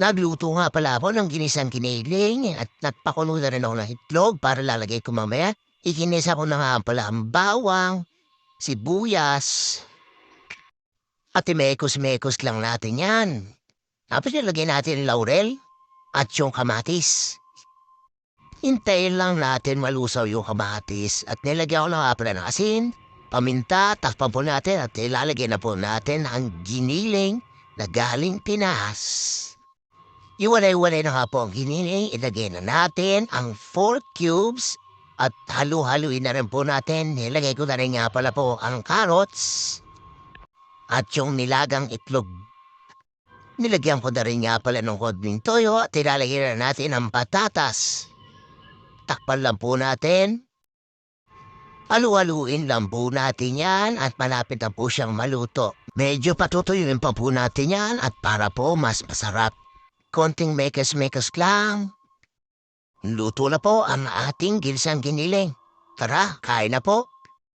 Nagluto nga pala ako ng ginisang kiniling at nagpakulo na rin ako ng itlog para lalagay ko mamaya. Ikinisa ko na nga pala ang bawang, sibuyas, at imekos-mekos lang natin yan. Tapos nilagay natin yung laurel at yung kamatis. Hintayin lang natin malusaw yung kamatis at nilagyan ko na nga pala ng asin, paminta, takpan po natin at ilalagay na po natin ang giniling na galing Pinas. Iwalay-walay na nga po ang giniling, ilagay na natin ang 4 cubes at halu-haluin na rin po natin. Nilagay ko na rin nga pala po ang carrots at yung nilagang itlog. Nilagyan ko na rin nga pala ng kodling toyo at ilalagay na natin ang patatas. Takpan lang po natin. Halu-haluin lang po natin yan at malapit na po siyang maluto. Medyo patutuyuin pa po natin yan at para po mas masarap. Konting mekas-mekas lang. Luto na po ang ating ginsang giniling. Tara, kain na po.